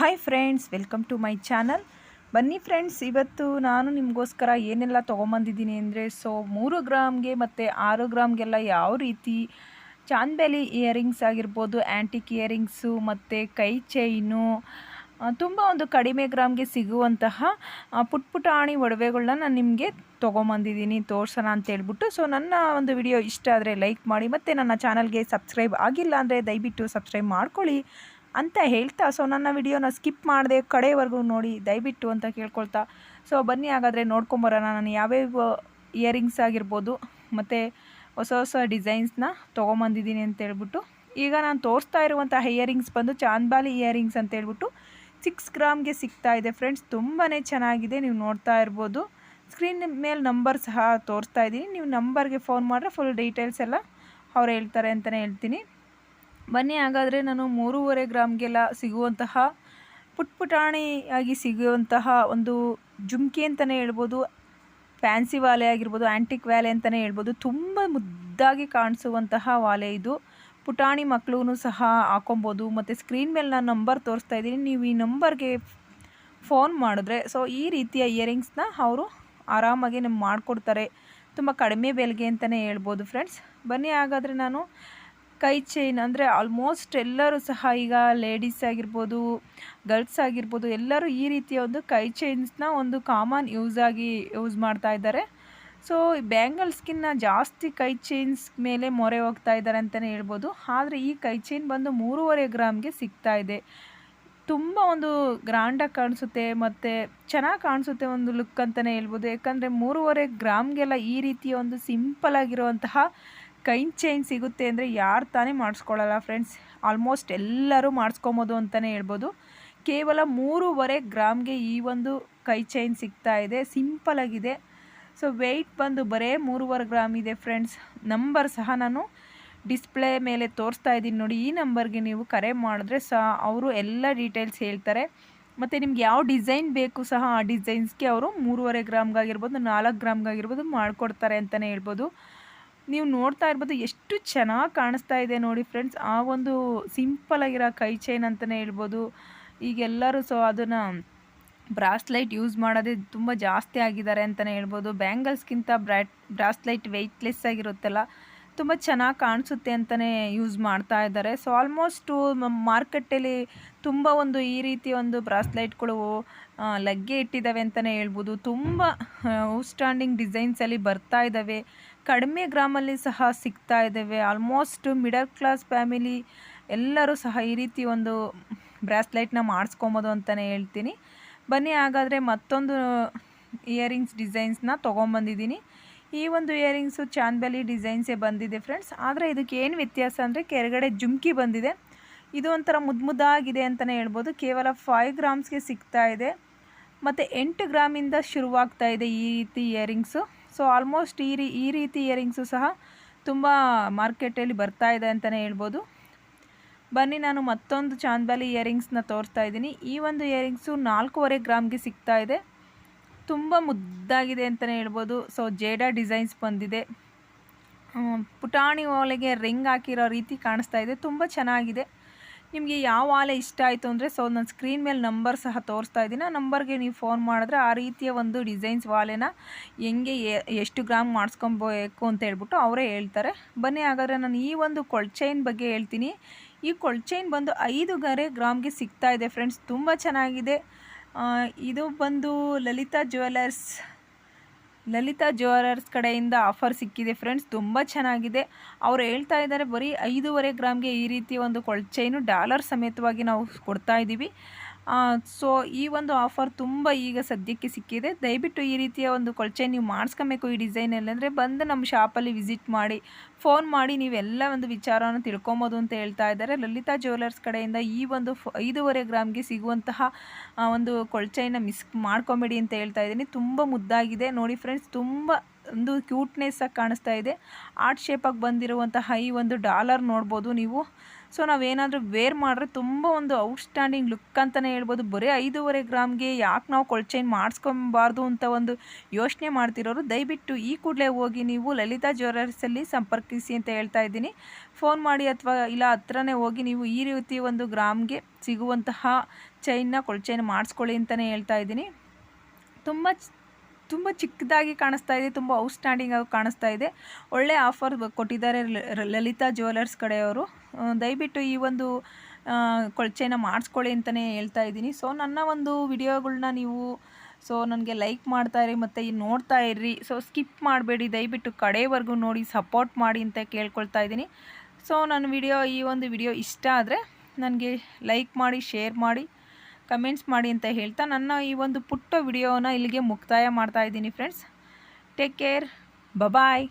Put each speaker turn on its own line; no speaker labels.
Hi friends welcome to my channel ಬನ್ನಿ friends ಇವತ್ತು ನಾನು ನಿಮಗೋಸ್ಕರ ಏನೆಲ್ಲ ತೊಗೊಂಬಂದಿದ್ದೀನಿ ಅಂದರೆ ಸೊ ಮೂರು ಗ್ರಾಮ್ಗೆ ಮತ್ತು ಆರು ಗ್ರಾಮ್ಗೆಲ್ಲ ಯಾವ ರೀತಿ ಚಾಂದ್ಬೇಲಿ ಇಯರಿಂಗ್ಸ್ ಆಗಿರ್ಬೋದು ಆ್ಯಂಟಿಕ್ ಇಯರಿಂಗ್ಸು ಮತ್ತು ಕೈ ಚೈನು ತುಂಬ ಒಂದು ಕಡಿಮೆ ಗ್ರಾಮ್ಗೆ ಸಿಗುವಂತಹ ಪುಟ್ ಪುಟಾಣಿ ಒಡವೆಗಳನ್ನ ನಾನು ನಿಮಗೆ ತೊಗೊಂಬಂದಿದ್ದೀನಿ, ತೋರ್ಸೋಣ ಅಂತ ಹೇಳ್ಬಿಟ್ಟು. ಸೊ ನನ್ನ ಒಂದು ವಿಡಿಯೋ ಇಷ್ಟ ಆದರೆ ಲೈಕ್ ಮಾಡಿ, ಮತ್ತು ನನ್ನ ಚಾನಲ್ಗೆ ಸಬ್ಸ್ಕ್ರೈಬ್ ಆಗಿಲ್ಲ ಅಂದರೆ ದಯವಿಟ್ಟು ಸಬ್ಸ್ಕ್ರೈಬ್ ಮಾಡ್ಕೊಳ್ಳಿ. ಅಂತ ಹೇಳ್ತಾ ಸೊ ನನ್ನ ವಿಡಿಯೋನ ಸ್ಕಿಪ್ ಮಾಡದೆ ಕಡೆವರೆಗೂ ನೋಡಿ, ದಯವಿಟ್ಟು ಅಂತ ಕೇಳ್ಕೊಳ್ತಾ. ಸೊ ಬನ್ನಿ ಹಾಗಾದರೆ ನೋಡ್ಕೊಂಬರೋಣ. ನಾನು ಯಾವ್ಯಾವ ಇಯರಿಂಗ್ಸ್ ಆಗಿರ್ಬೋದು, ಮತ್ತು ಹೊಸ ಹೊಸ ಡಿಸೈನ್ಸ್ನ ತೊಗೊಂಬಂದಿದ್ದೀನಿ ಅಂತ ಹೇಳ್ಬಿಟ್ಟು. ಈಗ ನಾನು ತೋರಿಸ್ತಾ ಇರುವಂಥ ಇಯರಿಂಗ್ಸ್ ಬಂದು ಚಾಂದ್ಬಾಲಿ ಇಯರಿಂಗ್ಸ್ ಅಂತ ಹೇಳ್ಬಿಟ್ಟು ಸಿಕ್ಸ್ ಗ್ರಾಮ್ಗೆ ಸಿಗ್ತಾ ಇದೆ. ಫ್ರೆಂಡ್ಸ್ ತುಂಬಾ ಚೆನ್ನಾಗಿದೆ. ನೀವು ನೋಡ್ತಾ ಇರ್ಬೋದು. ಸ್ಕ್ರೀನ್ ಮೇಲೆ ನಂಬರ್ ಸಹ ತೋರಿಸ್ತಾ ಇದ್ದೀನಿ. ನೀವು ನಂಬರ್ಗೆ ಫೋನ್ ಮಾಡಿದ್ರೆ ಫುಲ್ ಡೀಟೇಲ್ಸ್ ಎಲ್ಲ ಅವ್ರು ಹೇಳ್ತಾರೆ ಅಂತಲೇ ಹೇಳ್ತೀನಿ. ಬನ್ನಿ, ಹಾಗಾದರೆ ನಾನು ಮೂರುವರೆ ಗ್ರಾಮ್ಗೆಲ್ಲ ಸಿಗುವಂತಹ ಪುಟ್ ಪುಟಾಣಿಯಾಗಿ ಸಿಗುವಂತಹ ಒಂದು ಜುಮ್ಕಿ ಅಂತಲೇ ಹೇಳ್ಬೋದು, ಫ್ಯಾನ್ಸಿ ವಾಲೆ ಆಗಿರ್ಬೋದು ಆ್ಯಂಟಿಕ್ ವ್ಯಾಲೆ ಅಂತಲೇ ಹೇಳ್ಬೋದು, ತುಂಬ ಮುದ್ದಾಗಿ ಕಾಣಿಸುವಂತಹ ವಾಲೆ ಇದು. ಪುಟಾಣಿ ಮಕ್ಕಳೂ ಸಹ ಹಾಕೊಬೋದು. ಮತ್ತು ಸ್ಕ್ರೀನ್ ಮೇಲೆ ನಾನು ನಂಬರ್ ತೋರಿಸ್ತಾ ಇದ್ದೀನಿ. ನೀವು ಈ ನಂಬರ್ಗೆ ಫೋನ್ ಮಾಡಿದ್ರೆ ಸೊ ಈ ರೀತಿಯ ಇಯರಿಂಗ್ಸ್ನ ಅವರು ಆರಾಮಾಗಿ ನಮ್ಗೆ ಮಾಡಿಕೊಡ್ತಾರೆ. ತುಂಬ ಕಡಿಮೆ ಬೆಲೆಗೆ ಅಂತಲೇ ಹೇಳ್ಬೋದು ಫ್ರೆಂಡ್ಸ್ ಬನ್ನಿ, ಹಾಗಾದರೆ ನಾನು ಕೈ ಚೈನ್ ಅಂದರೆ ಆಲ್ಮೋಸ್ಟ್ ಎಲ್ಲರೂ ಸಹ ಈಗ ಲೇಡೀಸ್ ಆಗಿರ್ಬೋದು ಗರ್ಲ್ಸ್ ಆಗಿರ್ಬೋದು, ಎಲ್ಲರೂ ಈ ರೀತಿಯ ಒಂದು ಕೈ ಚೈನ್ಸ್ನ ಒಂದು ಕಾಮನ್ ಯೂಸ್ ಆಗಿ ಯೂಸ್ ಮಾಡ್ತಾ ಇದ್ದಾರೆ. ಸೊ ಬ್ಯಾಂಗಲ್ಸ್ಗಿನ್ನ ಜಾಸ್ತಿ ಕೈ ಚೈನ್ಸ್ ಮೇಲೆ ಮೊರೆ ಹೋಗ್ತಾ ಇದ್ದಾರೆ ಅಂತಲೇ ಹೇಳ್ಬೋದು. ಆದರೆ ಈ ಕೈ ಚೈನ್ ಬಂದು ಮೂರುವರೆ ಗ್ರಾಮ್ಗೆ ಸಿಗ್ತಾ ಇದೆ. ತುಂಬ ಒಂದು ಗ್ರ್ಯಾಂಡಾಗಿ ಕಾಣಿಸುತ್ತೆ ಮತ್ತು ಚೆನ್ನಾಗಿ ಕಾಣಿಸುತ್ತೆ ಒಂದು ಲುಕ್ ಅಂತಲೇ ಹೇಳ್ಬೋದು. ಯಾಕಂದರೆ ಮೂರುವರೆ ಗ್ರಾಮ್ಗೆಲ್ಲ ಈ ರೀತಿಯ ಒಂದು ಸಿಂಪಲ್ ಆಗಿರುವಂತಹ ಕೈ ಚೈನ್ ಸಿಗುತ್ತೆ ಅಂದರೆ ಯಾರು ತಾನೇ ಮಾಡಿಸ್ಕೊಳ್ಳಲ್ಲ ಫ್ರೆಂಡ್ಸ್. ಆಲ್ಮೋಸ್ಟ್ ಎಲ್ಲರೂ ಮಾಡಿಸ್ಕೊಬೋದು ಅಂತಲೇ ಹೇಳ್ಬೋದು. ಕೇವಲ ಮೂರುವರೆ ಗ್ರಾಮ್ಗೆ ಈ ಒಂದು ಕೈ ಚೈನ್ ಸಿಗ್ತಾ ಇದೆ. ಸಿಂಪಲ್ ಆಗಿದೆ. ಸೊ ವೆಯ್ಟ್ ಬಂದು ಬರೇ ಮೂರುವರೆ ಗ್ರಾಮ್ ಇದೆ ಫ್ರೆಂಡ್ಸ್. ನಂಬರ್ ಸಹ ನಾನು ಡಿಸ್ಪ್ಲೇ ಮೇಲೆ ತೋರಿಸ್ತಾ ಇದ್ದೀನಿ ನೋಡಿ. ಈ ನಂಬರ್ಗೆ ನೀವು ಕರೆ ಮಾಡಿದ್ರೆ ಸಹ ಅವರು ಎಲ್ಲ ಡೀಟೇಲ್ಸ್ ಹೇಳ್ತಾರೆ. ಮತ್ತು ನಿಮ್ಗೆ ಯಾವ ಡಿಸೈನ್ ಬೇಕು ಸಹ ಆ ಡಿಸೈನ್ಸ್ಗೆ ಅವರು ಮೂರುವರೆ ಗ್ರಾಮ್ಗಾಗಿರ್ಬೋದು, ನಾಲ್ಕು ಗ್ರಾಮ್ಗಾಗಿರ್ಬೋದು ಮಾಡಿಕೊಡ್ತಾರೆ ಅಂತಲೇ ಹೇಳ್ಬೋದು. ನೀವು ನೋಡ್ತಾ ಇರ್ಬೋದು ಎಷ್ಟು ಚೆನ್ನಾಗಿ ಕಾಣಿಸ್ತಾ ಇದೆ ನೋಡಿ ಫ್ರೆಂಡ್ಸ್ ಆ ಒಂದು ಸಿಂಪಲ್ ಆಗಿರೋ ಕೈ ಚೈನ್ ಅಂತಲೇ ಹೇಳ್ಬೋದು. ಈಗೆಲ್ಲರೂ ಸೊ ಅದನ್ನು ಬ್ರಾಸ್ಲೈಟ್ ಯೂಸ್ ಮಾಡೋದೇ ತುಂಬ ಜಾಸ್ತಿ ಆಗಿದ್ದಾರೆ ಅಂತಲೇ ಹೇಳ್ಬೋದು. ಬ್ಯಾಂಗಲ್ಸ್ಗಿಂತ ಬ್ರ್ಯಾಟ್ ಬ್ರಾಸ್ಲೈಟ್ ವೆಯ್ಟ್ಲೆಸ್ ಆಗಿರುತ್ತಲ್ಲ ತುಂಬ ಚೆನ್ನಾಗಿ ಕಾಣಿಸುತ್ತೆ ಅಂತಲೇ ಯೂಸ್ ಮಾಡ್ತಾ ಇದ್ದಾರೆ. ಸೊ ಆಲ್ಮೋಸ್ಟು ಮಾರ್ಕೆಟಲ್ಲಿ ತುಂಬ ಒಂದು ಈ ರೀತಿ ಒಂದು ಬ್ರಾಸ್ಲೈಟ್ಗಳು ಲಗ್ಗೆ ಇಟ್ಟಿದ್ದಾವೆ ಅಂತಲೇ ಹೇಳ್ಬೋದು. ತುಂಬ ಔಟ್ಸ್ಟ್ಯಾಂಡಿಂಗ್ ಡಿಸೈನ್ಸಲ್ಲಿ ಬರ್ತಾ ಇದ್ದಾವೆ. ಕಡಿಮೆ ಗ್ರಾಮಲ್ಲಿ ಸಹ ಸಿಗ್ತಾ ಇದ್ದಾವೆ. ಆಲ್ಮೋಸ್ಟ್ ಮಿಡಲ್ ಕ್ಲಾಸ್ ಫ್ಯಾಮಿಲಿ ಎಲ್ಲರೂ ಸಹ ಈ ರೀತಿ ಒಂದು ಬ್ರಾಸ್ಲೈಟ್ನ ಮಾಡಿಸ್ಕೊಬೋದು ಅಂತಲೇ ಹೇಳ್ತೀನಿ. ಬನ್ನಿ, ಹಾಗಾದರೆ ಮತ್ತೊಂದು ಇಯರಿಂಗ್ಸ್ ಡಿಸೈನ್ಸ್ನ ತೊಗೊಂಬಂದಿದ್ದೀನಿ. ಈ ಒಂದು ಇಯರಿಂಗ್ಸು ಚಾಂದ್ಬಲಿ ಡಿಸೈನ್ಸೇ ಬಂದಿದೆ ಫ್ರೆಂಡ್ಸ್ ಆದರೆ ಇದಕ್ಕೆ ಏನು ವ್ಯತ್ಯಾಸ ಅಂದರೆ ಕೆಳಗಡೆ ಜುಮ್ಕಿ ಬಂದಿದೆ. ಇದು ಒಂಥರ ಮುದ್ದು ಮುದ್ದಾಗಿದೆ ಅಂತಲೇ ಹೇಳ್ಬೋದು. ಕೇವಲ ಫೈವ್ ಗ್ರಾಮ್ಸ್ಗೆ ಸಿಗ್ತಾ ಇದೆ. ಮತ್ತು ಎಂಟು ಗ್ರಾಮಿಂದ ಶುರುವಾಗ್ತಾ ಇದೆ ಈ ರೀತಿ ಇಯರಿಂಗ್ಸು ಸೊ ಆಲ್ಮೋಸ್ಟ್ ಈ ರೀ, ಈ ರೀತಿ ಇಯರಿಂಗ್ಸು ಸಹ ತುಂಬ ಮಾರ್ಕೆಟಲ್ಲಿ ಬರ್ತಾ ಇದೆ ಅಂತಲೇ ಹೇಳ್ಬೋದು. ಬನ್ನಿ, ನಾನು ಮತ್ತೊಂದು ಚಾಂದ್ಬಾಲಿ ಇಯರಿಂಗ್ಸ್ನ ತೋರಿಸ್ತಾ ಇದ್ದೀನಿ. ಈ ಒಂದು ಇಯರಿಂಗ್ಸು ನಾಲ್ಕೂವರೆ ಗ್ರಾಮ್ಗೆ ಸಿಗ್ತಾ ಇದೆ. ತುಂಬ ಮುದ್ದಾಗಿದೆ ಅಂತಲೇ ಹೇಳ್ಬೋದು. ಸೊ ಜೇಡಾ ಡಿಸೈನ್ಸ್ ಬಂದಿದೆ. ಪುಟಾಣಿ ಓಲೆಗೆ ರಿಂಗ್ ಹಾಕಿರೋ ರೀತಿ ಕಾಣಿಸ್ತಾ ಇದೆ. ತುಂಬ ಚೆನ್ನಾಗಿದೆ. ನಿಮಗೆ ಯಾವ ಆಲೆ ಇಷ್ಟ ಆಯಿತು ಅಂದರೆ ಸೊ ನನ್ನ ಸ್ಕ್ರೀನ್ ಮೇಲೆ ನಂಬರ್ ಸಹ ತೋರಿಸ್ತಾ ಇದ್ದೀನಿ. ಆ ನಂಬರ್ಗೆ ನೀವು ಫೋನ್ ಮಾಡಿದ್ರೆ ಆ ರೀತಿಯ ಒಂದು ಡಿಸೈನ್ಸ್ ವಾಲೆನ ಹೆಂಗೆ ಎಷ್ಟು ಗ್ರಾಮ್ ಮಾಡಿಸ್ಕೊಬೇಕು ಅಂತ ಹೇಳ್ಬಿಟ್ಟು ಅವರೇ ಹೇಳ್ತಾರೆ. ಬನ್ನಿ, ಹಾಗಾದರೆ ನಾನು ಈ ಒಂದು ಕೊಳ್ಚೈನ್ ಬಗ್ಗೆ ಹೇಳ್ತೀನಿ. ಈ ಕೊಳ್ಚೈನ್ ಬಂದು ಐದು ಗರೆ ಗ್ರಾಮ್ಗೆ ಸಿಗ್ತಾ ಇದೆ ಫ್ರೆಂಡ್ಸ್ ತುಂಬ ಚೆನ್ನಾಗಿದೆ. ಇದು ಬಂದು ಲಲಿತಾ ಜ್ಯುವೆಲರ್ಸ್ ಲಲಿತಾ ಜ್ಯುವೆಲರ್ಸ್ ಕಡೆಯಿಂದ ಆಫರ್ ಸಿಕ್ಕಿದೆ ಫ್ರೆಂಡ್ಸ್. ತುಂಬ ಚೆನ್ನಾಗಿದೆ. ಅವ್ರು ಹೇಳ್ತಾ ಇದ್ದಾರೆ, ಬರೀ ಐದೂವರೆ ಗ್ರಾಮ್ಗೆ ಈ ರೀತಿ ಒಂದು ಕೊಳ್ಚೈನು ಡಾಲರ್ ಸಮೇತವಾಗಿ ನಾವು ಕೊಡ್ತಾ ಇದ್ದೀವಿ ಸೊ ಈ ಒಂದು ಆಫರ್ ತುಂಬ ಈಗ ಸದ್ಯಕ್ಕೆ ಸಿಕ್ಕಿದೆ. ದಯವಿಟ್ಟು ಈ ರೀತಿಯ ಒಂದು ಕೊಳಚೆ ನೀವು ಮಾಡಿಸ್ಕೊಬೇಕು ಈ ಡಿಸೈನಲ್ಲಿ ಅಂದರೆ ಬಂದು ನಮ್ಮ ಶಾಪಲ್ಲಿ ವಿಸಿಟ್ ಮಾಡಿ ಫೋನ್ ಮಾಡಿ ನೀವೆಲ್ಲ ಒಂದು ವಿಚಾರವನ್ನು ತಿಳ್ಕೊಬೋದು ಅಂತ ಹೇಳ್ತಾ ಇದ್ದಾರೆ. ಲಲಿತಾ ಜ್ಯುವೆಲರ್ಸ್ ಕಡೆಯಿಂದ ಈ ಒಂದು ಫ, ಐದೂವರೆ ಗ್ರಾಮ್ಗೆ ಸಿಗುವಂತಹ ಒಂದು ಕೊಳಚೆಯನ್ನು ಮಿಸ್ ಮಾಡ್ಕೊಬೇಡಿ ಅಂತ ಹೇಳ್ತಾ ಇದ್ದೀನಿ. ತುಂಬ ಮುದ್ದಾಗಿದೆ. ನೋಡಿ ಫ್ರೆಂಡ್ಸ್ ತುಂಬ ಒಂದು ಕ್ಯೂಟ್ನೆಸ್ಸಾಗಿ ಕಾಣಿಸ್ತಾ ಇದೆ. ಆರ್ಟ್ ಶೇಪಾಗಿ ಬಂದಿರುವಂತಹ ಈ ಒಂದು ಡಾಲರ್ ನೋಡ್ಬೋದು ನೀವು. ಸೊ ನಾವೇನಾದರೂ ವೇರ್ ಮಾಡಿದ್ರೆ ತುಂಬ ಒಂದು ಔಟ್ಸ್ಟ್ಯಾಂಡಿಂಗ್ ಲುಕ್ ಅಂತಲೇ ಹೇಳ್ಬೋದು. ಬರೀ ಐದೂವರೆ ಗ್ರಾಮ್ಗೆ ಯಾಕೆ ನಾವು ಕೊಳ್ಚೈನ್ ಮಾಡಿಸ್ಕೊಬಾರ್ದು ಅಂತ ಒಂದು ಯೋಚನೆ ಮಾಡ್ತಿರೋರು, ದಯವಿಟ್ಟು ಈ ಕೂಡಲೇ ಹೋಗಿ ನೀವು ಲಲಿತಾ ಜ್ಯುವೆಲರ್ಸಲ್ಲಿ ಸಂಪರ್ಕಿಸಿ ಅಂತ ಹೇಳ್ತಾ ಇದ್ದೀನಿ. ಫೋನ್ ಮಾಡಿ ಅಥವಾ ಇಲ್ಲ ಹತ್ರನೇ ಹೋಗಿ ನೀವು ಈ ರೀತಿ ಒಂದು ಗ್ರಾಮ್ಗೆ ಸಿಗುವಂತಹ ಚೈನ್ನ ಕೊಳ್ಚೈನ್ ಮಾಡಿಸ್ಕೊಳ್ಳಿ ಅಂತಲೇ ಹೇಳ್ತಾ ಇದ್ದೀನಿ. ತುಂಬ ತುಂಬ ಚಿಕ್ಕದಾಗಿ ಕಾಣಿಸ್ತಾ ಇದೆ, ತುಂಬ ಔಟ್ಸ್ಟ್ಯಾಂಡಿಂಗ್ ಆಗಿ ಕಾಣಿಸ್ತಾ ಇದೆ. ಒಳ್ಳೆ ಆಫರ್ ಕೊಟ್ಟಿದ್ದಾರೆ ಲಲಿತಾ ಜ್ಯುವೆಲರ್ಸ್ ಕಡೆಯವರು. ದಯವಿಟ್ಟು ಈ ಒಂದು ಕೊಳ್ಚೆನ ಮಾಡಿಸ್ಕೊಳ್ಳಿ ಅಂತಲೇ ಹೇಳ್ತಾ ಇದ್ದೀನಿ. ಸೊ ನನ್ನ ಒಂದು ವಿಡಿಯೋಗಳನ್ನ ನೀವು ಸೊ ನನಗೆ ಲೈಕ್ ಮಾಡ್ತಾ ಇರಿ, ಮತ್ತು ನೋಡ್ತಾ ಇರ್ರಿ ಸೊ ಸ್ಕಿಪ್ ಮಾಡಬೇಡಿ, ದಯವಿಟ್ಟು ಕಡೆವರೆಗೂ ನೋಡಿ ಸಪೋರ್ಟ್ ಮಾಡಿ ಅಂತ ಕೇಳ್ಕೊಳ್ತಾ ಇದ್ದೀನಿ. ಸೊ ನನ್ನ ವಿಡಿಯೋ, ಈ ಒಂದು ವಿಡಿಯೋ ಇಷ್ಟ ಆದರೆ, ನನಗೆ ಲೈಕ್ ಮಾಡಿ ಶೇರ್ ಮಾಡಿ. ಕಮೆಂಟ್ಸ್ ಮಾಡಿ ಅಂತ ಹೇಳ್ತಾ ನನ್ನ ಈ ಒಂದು ಪುಟ್ಟ ವಿಡಿಯೋನ ಇಲ್ಲಿಗೆ ಮುಕ್ತಾಯ ಮಾಡ್ತಾ ಇದ್ದೀನಿ ಫ್ರೆಂಡ್ಸ್ ಟೇಕ್ ಕೇರ್ ಬಬಾಯ್